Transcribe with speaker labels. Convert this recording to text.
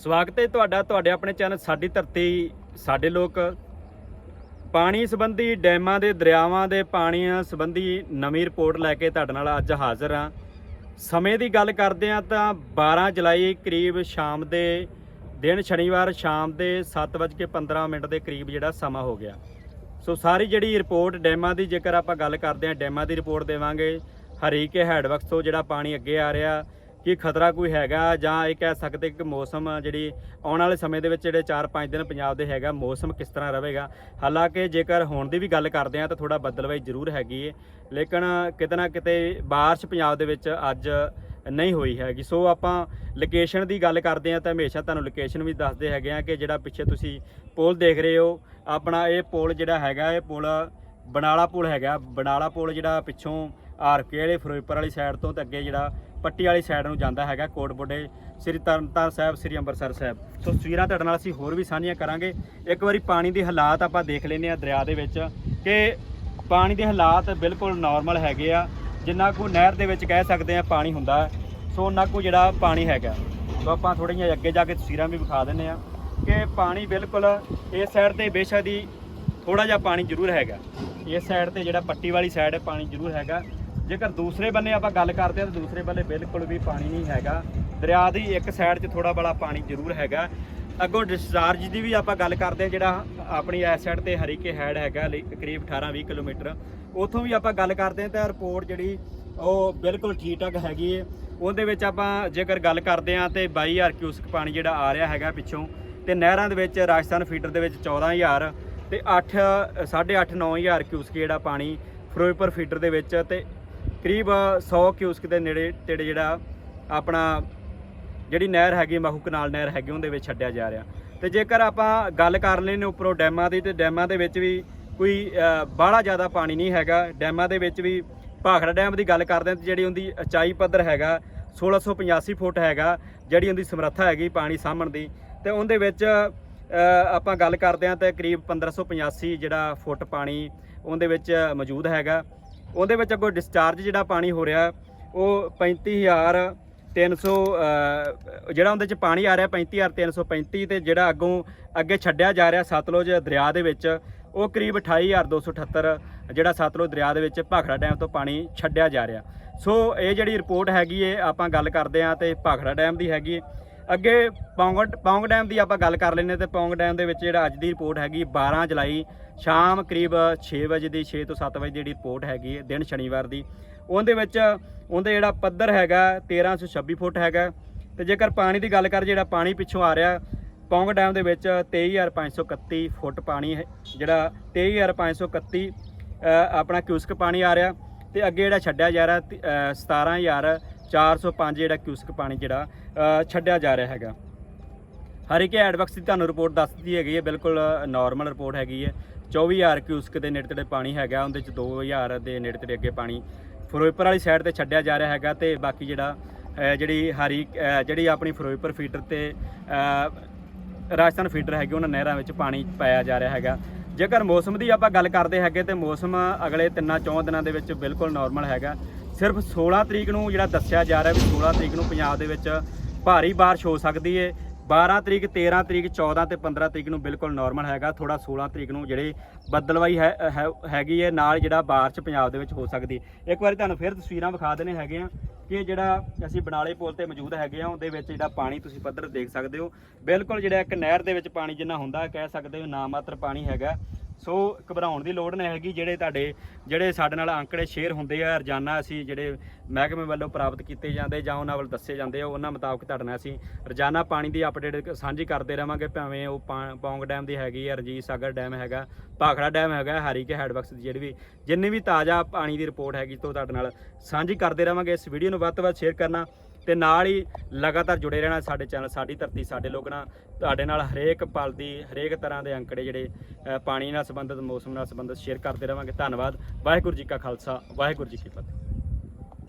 Speaker 1: ਸਵਾਗਤ ਹੈ ਤੁਹਾਡਾ, ਤੁਹਾਡੇ ਆਪਣੇ ਚੈਨਲ ਸਾਡੀ ਧਰਤੀ, ਸਾਡੇ ਲੋਕ। ਪਾਣੀ ਸੰਬੰਧੀ ਡੈਮਾਂ ਦੇ, ਦਰਿਆਵਾਂ ਦੇ ਪਾਣੀਆਂ ਸੰਬੰਧੀ ਨਵੀਂ ਰਿਪੋਰਟ ਲੈ ਕੇ ਤੁਹਾਡੇ ਨਾਲ ਅੱਜ ਹਾਜ਼ਰ ਹਾਂ। ਸਮੇਂ ਦੀ ਗੱਲ ਕਰਦੇ ਹਾਂ ਤਾਂ 12 ਜੁਲਾਈ ਕਰੀਬ ਸ਼ਾਮ ਦੇ, ਦਿਨ ਸ਼ਨੀਵਾਰ ਸ਼ਾਮ ਦੇ 7:15 ਮਿੰਟ ਦੇ ਕਰੀਬ ਜਿਹੜਾ ਸਮਾਂ ਹੋ ਗਿਆ। ਸੋ ਸਾਰੀ ਜਿਹੜੀ ਰਿਪੋਰਟ ਡੈਮਾਂ ਦੀ ਜੇਕਰ ਆਪਾਂ ਗੱਲ ਕਰਦੇ ਹਾਂ, ਡੈਮਾਂ ਦੀ ਰਿਪੋਰਟ ਦੇਵਾਂਗੇ। ਹਰੀਕੇ ਹੈਡਵਰਕਸ ਤੋਂ ਜਿਹੜਾ ਪਾਣੀ ਅੱਗੇ ਆ ਰਿਹਾ ਕਿ ਖਤਰਾ ਕੋਈ ਹੈਗਾ ਜਾਂ ਇਹ ਕਹਿ ਸਕਦੇ ਕਿ ਮੌਸਮ ਜਿਹੜੀ ਆਉਣ ਵਾਲੇ ਸਮੇਂ ਦੇ ਵਿੱਚ ਜਿਹੜੇ 4-5 ਦਿਨ ਪੰਜਾਬ ਦੇ ਹੈਗਾ, ਮੌਸਮ ਕਿਸ ਤਰ੍ਹਾਂ ਰਹੇਗਾ? ਹਾਲਾਂਕਿ ਜੇਕਰ ਹੁਣ ਦੀ ਵੀ ਗੱਲ ਕਰਦੇ ਹਾਂ ਤਾਂ ਥੋੜਾ ਬਦਲਵਾਈ ਜ਼ਰੂਰ ਹੈਗੀ ਹੈ ਲੇਕਿਨ ਕਿਤੇ ਨਾ ਕਿਤੇ ਬਾਰਿਸ਼ ਪੰਜਾਬ ਦੇ ਵਿੱਚ ਅੱਜ ਨਹੀਂ ਹੋਈ ਹੈਗੀ। ਸੋ ਆਪਾਂ ਲੋਕੇਸ਼ਨ ਦੀ ਗੱਲ ਕਰਦੇ ਹਾਂ ਤਾਂ ਹਮੇਸ਼ਾ ਤੁਹਾਨੂੰ ਲੋਕੇਸ਼ਨ ਵੀ ਦੱਸਦੇ ਹੈਗੇ ਆ ਕਿ ਜਿਹੜਾ ਪਿੱਛੇ ਤੁਸੀਂ ਪੁਲ ਦੇਖ ਰਹੇ ਹੋ, ਆਪਣਾ ਇਹ ਪੁਲ ਜਿਹੜਾ ਹੈਗਾ, ਇਹ ਪੁਲ ਬਨਾਲਾ ਪੁਲ ਹੈਗਾ। ਬਨਾਲਾ ਪੁਲ ਜਿਹੜਾ ਪਿੱਛੋਂ ਆਰਕੇ ਵਾਲੇ, ਫਿਰੋਜ਼ਪੁਰ ਵਾਲੀ ਸਾਈਡ ਤੋਂ ਤੇ ਅੱਗੇ ਜਿਹੜਾ ਪੱਟੀ ਵਾਲੀ ਸਾਈਡ ਨੂੰ ਜਾਂਦਾ ਹੈਗਾ ਕੋਟਬੁੱਡੇ ਸ੍ਰੀ ਤਰਨਤਾਰਨ ਸਾਹਿਬ, ਸ੍ਰੀ ਅੰਮ੍ਰਿਤਸਰ ਸਾਹਿਬ। ਸੋ ਤਸਵੀਰਾਂ ਤੁਹਾਡੇ ਨਾਲ ਅਸੀਂ ਹੋਰ ਵੀ ਸਾਂਝੀਆਂ ਕਰਾਂਗੇ। ਇੱਕ ਵਾਰੀ ਪਾਣੀ ਦੀ ਹਾਲਾਤ ਆਪਾਂ ਦੇਖ ਲੈਂਦੇ ਆ ਦਰਿਆ ਦੇ ਵਿੱਚ ਕਿ ਪਾਣੀ ਦੇ ਹਾਲਾਤ ਬਿਲਕੁਲ ਨਾਰਮਲ ਹੈਗੇ ਆ। ਜਿੰਨਾ ਕੋ ਨਹਿਰ ਦੇ ਵਿੱਚ ਕਹਿ ਸਕਦੇ ਆ ਪਾਣੀ ਹੁੰਦਾ ਸੋ ਉਹਨਾਂ ਕੋ ਜਿਹੜਾ ਪਾਣੀ ਹੈਗਾ। ਸੋ ਆਪਾਂ ਥੋੜ੍ਹੀਆਂ ਅੱਗੇ ਜਾ ਕੇ ਤਸਵੀਰਾਂ ਵੀ ਵਿਖਾ ਦਿੰਨੇ ਆ ਕਿ ਪਾਣੀ ਬਿਲਕੁਲ ਇਸ ਸਾਈਡ ਤੇ ਬੇਸ਼ੱਕ ਦੀ ਥੋੜਾ ਜਿਹਾ ਪਾਣੀ ਜ਼ਰੂਰ ਹੈਗਾ। ਇਸ ਸਾਈਡ ਤੇ ਜਿਹੜਾ ਪੱਟੀ ਵਾਲੀ ਸਾਈਡ ਹੈ, ਪਾਣੀ ਜ਼ਰੂਰ ਹੈਗਾ। ਜੇਕਰ ਦੂਸਰੇ ਬੰਨੇ ਆਪਾਂ ਗੱਲ ਕਰਦੇ ਹਾਂ ਤਾਂ ਦੂਸਰੇ ਬੰਨੇ ਬਿਲਕੁਲ ਵੀ ਪਾਣੀ ਨਹੀਂ ਹੈਗਾ। ਦਰਿਆ ਦੀ ਇੱਕ ਸਾਈਡ 'ਚ ਥੋੜਾ ਬੜਾ ਪਾਣੀ ਜ਼ਰੂਰ ਹੈਗਾ। ਅੱਗੋਂ ਡਿਸਚਾਰਜ ਦੀ ਵੀ ਆਪਾਂ ਗੱਲ ਕਰਦੇ ਹਾਂ, ਜਿਹੜਾ ਆਪਣੀ ਇਸ ਸਾਈਡ ਤੇ ਹਰੀਕੇ ਹੈਡ ਹੈਗਾ ਲਈ ਕਰੀਬ 18-20 ਕਿਲੋਮੀਟਰ। ਉਥੋਂ ਵੀ ਆਪਾਂ ਗੱਲ ਕਰਦੇ ਹਾਂ ਤਾਂ ਰਿਪੋਰਟ ਜਿਹੜੀ ਉਹ ਬਿਲਕੁਲ ਠੀਕ ਠਾਕ ਹੈਗੀ ਹੈ ਉਹਦੇ ਵਿੱਚ ਆਪਾਂ ਜੇਕਰ ਗੱਲ ਕਰਦੇ ਹਾਂ ਤੇ 22000 ਕਿਊਸਕ ਪਾਣੀ ਜਿਹੜਾ ਆ ਰਿਹਾ ਹੈਗਾ ਪਿੱਛੋਂ, ਤੇ ਨਹਿਰਾਂ ਦੇ ਵਿੱਚ ਰਾਜਸਥਾਨ ਫੀਡਰ ਦੇ ਵਿੱਚ 14000 ਤੇ 8 8.5 9000 ਕਿਊਸਕ ਜਿਹੜਾ ਪਾਣੀ ਫਿਰੋਜ਼ਪੁਰ ਫੀਡਰ ਦੇ ਵਿੱਚ ਤੇ ਕਰੀਬ 100 ਕਿਊਸਕ ਦੇ ਨੇੜੇ ਤੇੜੇ ਜਿਹੜਾ ਆਪਣਾ ਜਿਹੜੀ ਨਹਿਰ ਹੈਗੀ, ਮਾਹੂ ਕਨਾਲ ਨਹਿਰ ਹੈਗੀ, ਉਹਦੇ ਵਿੱਚ ਛੱਡਿਆ ਜਾ ਰਿਹਾ। ਤੇ ਜੇਕਰ ਆਪਾਂ ਗੱਲ ਕਰ ਲੈਨੇ ਉੱਪਰੋਂ ਡੈਮਾਂ ਦੀ, ਤੇ ਡੈਮਾਂ ਦੇ ਵਿੱਚ ਵੀ ਕੋਈ ਬਾਹਲਾ ਜ਼ਿਆਦਾ ਪਾਣੀ ਨਹੀਂ ਹੈਗਾ। ਡੈਮਾਂ ਦੇ ਵਿੱਚ ਵੀ ਭਾਖੜਾ ਡੈਮ ਦੀ ਗੱਲ ਕਰਦੇ ਹਾਂ ਤੇ ਜਿਹੜੀ ਉਹਦੀ ਉਚਾਈ ਪੱਧਰ ਹੈਗਾ 1685 ਫੁੱਟ ਹੈਗਾ, ਜਿਹੜੀ ਉਹਦੀ ਸਮਰੱਥਾ ਹੈਗੀ ਪਾਣੀ ਸਾਂਭਣ ਦੀ। ਤੇ ਉਹਦੇ ਵਿੱਚ ਆਪਾਂ ਗੱਲ ਕਰਦੇ ਹਾਂ ਤੇ ਕਰੀਬ 1585 ਜਿਹੜਾ ਫੁੱਟ ਪਾਣੀ ਉਹਦੇ ਵਿੱਚ ਮੌਜੂਦ ਹੈਗਾ। ਉਹਦੇ ਵਿੱਚ ਅੱਗੋਂ ਡਿਸਚਾਰਜ ਜਿਹੜਾ ਪਾਣੀ ਹੋ ਰਿਹਾ ਉਹ 35000 300 ਅ, ਜਿਹੜਾ ਉਹਦੇ ਚ ਪਾਣੀ ਆ ਰਿਹਾ 35335 ਤੇ ਜਿਹੜਾ ਅੱਗੋਂ ਅੱਗੇ ਛੱਡਿਆ ਜਾ ਰਿਹਾ ਸਤਲੁਜ ਦਰਿਆ ਦੇ ਵਿੱਚ ਉਹ ਕਰੀਬ 28278 ਜਿਹੜਾ ਸਤਲੁਜ ਦਰਿਆ ਦੇ ਵਿੱਚ ਭਾਖੜਾ ਡੈਮ ਤੋਂ ਪਾਣੀ ਛੱਡਿਆ ਜਾ ਰਿਹਾ। ਸੋ ਇਹ ਜਿਹੜੀ ਰਿਪੋਰਟ ਹੈਗੀ ਏ ਆਪਾਂ ਗੱਲ ਕਰਦੇ ਆ ਤੇ ਭਾਖੜਾ ਡੈਮ ਦੀ ਹੈਗੀ ਅੱਗੇ ਪੌਂਗ ਪੌਂਗ ਡੈਮ ਦੀ ਆਪਾਂ ਗੱਲ ਕਰ ਲੈਂਦੇ ਤੇ ਪੌਂਗ ਡੈਮ ਦੇ ਵਿੱਚ ਜਿਹੜਾ ਅੱਜ ਦੀ ਰਿਪੋਰਟ ਹੈਗੀ 12 ਜੁਲਾਈ ਸ਼ਾਮ ਕਰੀਬ 6 ਵਜੇ ਦੀ 6 ਤੋਂ 7 ਵਜੇ ਦੀ ਜਿਹੜੀ ਰਿਪੋਰਟ ਹੈਗੀ ਹੈ ਦਿਨ ਸ਼ਨੀਵਾਰ ਦੀ। ਉਹਦੇ ਵਿੱਚ ਉਹਦੇ ਜਿਹੜਾ ਪੱਧਰ ਹੈਗਾ 1326 ਫੁੱਟ ਹੈਗਾ। ਤੇ ਜੇਕਰ ਪਾਣੀ ਦੀ ਗੱਲ ਕਰ ਜਿਹੜਾ ਪਾਣੀ ਪਿੱਛੋਂ ਆ ਰਿਹਾ ਪੌਂਗ ਡੈਮ ਦੇ ਵਿੱਚ 23531 ਫੁੱਟ ਪਾਣੀ ਹੈ ਜਿਹੜਾ 23531 ਅ, ਆਪਣਾ ਕਿਊਸਕ ਪਾਣੀ ਆ ਰਿਹਾ। ਤੇ ਅੱਗੇ ਜਿਹੜਾ ਛੱਡਿਆ ਜਾ ਰਿਹਾ ਤੀ- ਅ, 17405 ਜਿਹੜਾ ਕਿਊਸਕ ਪਾਣੀ ਜਿਹੜਾ ਛੱਡਿਆ ਜਾ ਰਿਹਾ ਹੈਗਾ। ਹਰੀਕੇ ਐਡਵਕਸ ਦੀ ਤੁਹਾਨੂੰ ਰਿਪੋਰਟ ਦੱਸ ਦਿੱਤੀ ਹੈਗੀ ਹੈ ਬਿਲਕੁਲ ਨਾਰਮਲ ਰਿਪੋਰਟ ਹੈਗੀ ਹੈ। 24000 ਕਿਊਸਕ ਦੇ ਨੇੜੇ ਤੇੜੇ ਪਾਣੀ ਹੈਗਾ ਉਹਦੇ ਚ 2000 ਦੇ ਨੇੜੇ ਤੇੜੇ ਅੱਗੇ ਪਾਣੀ ਫਿਰੋਜ਼ਪੁਰ ਵਾਲੀ ਸਾਈਡ ਤੇ ਛੱਡਿਆ ਜਾ ਰਿਹਾ ਹੈਗਾ ਤੇ ਬਾਕੀ ਜਿਹੜਾ ਜਿਹੜੀ ਹਰੀ ਜਿਹੜੀ ਆਪਣੀ ਫਿਰੋਜ਼ਪੁਰ ਫੀਡਰ ਤੇ ਰਾਜਸਥਾਨ ਫੀਡਰ ਹੈਗੀ ਉਹਨਾਂ ਨਹਿਰਾਂ ਵਿੱਚ ਪਾਣੀ ਪਾਇਆ ਜਾ ਰਿਹਾ ਹੈਗਾ। ਜੇਕਰ ਮੌਸਮ ਦੀ ਆਪਾਂ ਗੱਲ ਕਰਦੇ ਹੈਗੇ ਤੇ ਮੌਸਮ ਅਗਲੇ ਤਿੰਨਾਂ ਚੌਂ ਦਿਨਾਂ ਦੇ ਵਿੱਚ ਬਿਲਕੁਲ ਨਾਰਮਲ ਹੈਗਾ। ਸਿਰਫ 16 ਤਰੀਕ ਨੂੰ ਜਿਹੜਾ ਦੱਸਿਆ ਜਾ ਰਿਹਾ ਵੀ 16 ਤਰੀਕ ਨੂੰ ਪੰਜਾਬ ਦੇ ਵਿੱਚ ਭਾਰੀ ਬਾਰਿਸ਼ ਹੋ ਸਕਦੀ ਏ। 12 ਤਰੀਕ 13 ਤਰੀਕ 14 ਤੇ 15 ਤਰੀਕ ਨੂੰ ਬਿਲਕੁਲ ਨਾਰਮਲ ਹੈਗਾ। ਥੋੜਾ 16 ਤਰੀਕ ਨੂੰ ਜਿਹੜੇ ਬੱਦਲਵਾਈ ਹੈ ਹੈ- ਹੈਗੀ ਹੈ ਨਾਲ ਜਿਹੜਾ ਬਾਰਿਸ਼ ਪੰਜਾਬ ਦੇ ਵਿੱਚ ਹੋ ਸਕਦੀ ਇੱਕ ਵਾਰੀ ਤੁਹਾਨੂੰ ਫਿਰ ਤਸਵੀਰਾਂ ਵਿਖਾ ਦੇਣੇ ਹੈਗੇ ਆ ਕਿ ਜਿਹੜਾ ਅਸੀਂ ਬਨਾਲੇ ਪੁਲ ਤੇ ਮੌਜੂਦ ਹੈਗੇ ਆ, ਉਹਦੇ ਵਿੱਚ ਜਿਹੜਾ ਪਾਣੀ ਤੁਸੀਂ ਪੱਧਰ ਦੇਖ ਸਕਦੇ ਹੋ। ਬਿਲਕੁਲ ਜਿਹੜਾ ਇੱਕ ਨਹਿਰ ਦੇ ਵਿੱਚ ਪਾਣੀ ਜਿੰਨਾ ਹੁੰਦਾ, ਕਹਿ ਸਕਦੇ ਹੋ ਨਾ ਮਾਤਰ ਪਾਣੀ ਹੈਗਾ। ਸੋ ਘਬਰਾਉਣ ਦੀ ਲੋੜ ਨਹੀਂ ਹੈਗੀ, ਜਿਹੜੇ ਤੁਹਾਡੇ, ਜਿਹੜੇ ਸਾਡੇ ਨਾਲ ਅੰਕੜੇ ਸ਼ੇਅਰ ਹੁੰਦੇ ਆ, ਰੋਜ਼ਾਨਾ ਅਸੀਂ ਜਿਹੜੇ ਮਹਿਕਮੇ ਵੱਲੋਂ ਪ੍ਰਾਪਤ ਕੀਤੇ ਜਾਂਦੇ ਜਾਂ ਉਹਨਾਂ ਵੱਲ ਦੱਸੇ ਜਾਂਦੇ ਆ, ਉਹਨਾਂ ਮੁਤਾਬਕ ਤੁਹਾਡੇ ਨਾਲ ਅਸੀਂ ਰੋਜ਼ਾਨਾ ਪਾਣੀ ਦੀ ਅਪਡੇਟ ਸਾਂਝੀ ਕਰਦੇ ਰਵਾਂਗੇ, ਭਾਵੇਂ ਉਹ ਪਾ- ਪੌਂਗ ਡੈਮ ਦੀ ਹੈਗੀ ਆ, ਰਣਜੀਤ ਸਾਗਰ ਡੈਮ ਹੈਗਾ, ਭਾਖੜਾ ਡੈਮ ਹੈਗਾ ਹਰੀਕੇ ਹੈਡਵਰਕਸ ਦੀ ਜਿਹੜੀ ਵੀ, ਜਿੰਨੀ ਵੀ ਤਾਜ਼ਾ ਪਾਣੀ ਦੀ ਰਿਪੋਰਟ ਹੈਗੀ ਤੋਂ ਤੁਹਾਡੇ ਨਾਲ ਸਾਂਝੀ ਕਰਦੇ ਰਵਾਂਗੇ। ਇਸ ਵੀਡੀਓ ਨੂੰ ਵੱਧ ਤੋਂ ਵੱਧ ਸ਼ੇਅਰ ਕਰਨਾ। ਤੇ ਨਾਲ ਹੀ ਲਗਾਤਾਰ ਜੁੜੇ ਰਹਿਣਾ ਸਾਡੇ ਚੈਨਲ, ਸਾਡੀ ਧਰਤੀ, ਸਾਡੇ ਲੋਕ ਨਾਲ, ਤੁਹਾਡੇ ਨਾਲ ਹਰੇਕ ਪਲ ਦੀ, ਹਰੇਕ ਤਰ੍ਹਾਂ ਦੇ ਅੰਕੜੇ ਜਿਹੜੇ ਪਾਣੀ ਨਾਲ ਸੰਬੰਧਿਤ, ਮੌਸਮ ਨਾਲ ਸੰਬੰਧਿਤ ਸ਼ੇਅਰ ਕਰਦੇ ਰਵਾਂਗੇ। ਧੰਨਵਾਦ। ਵਾਹਿਗੁਰੂ ਜੀ ਕਾ ਖਾਲਸਾ, ਵਾਹਿਗੁਰੂ ਜੀ ਕੀ ਫਤਿਹ।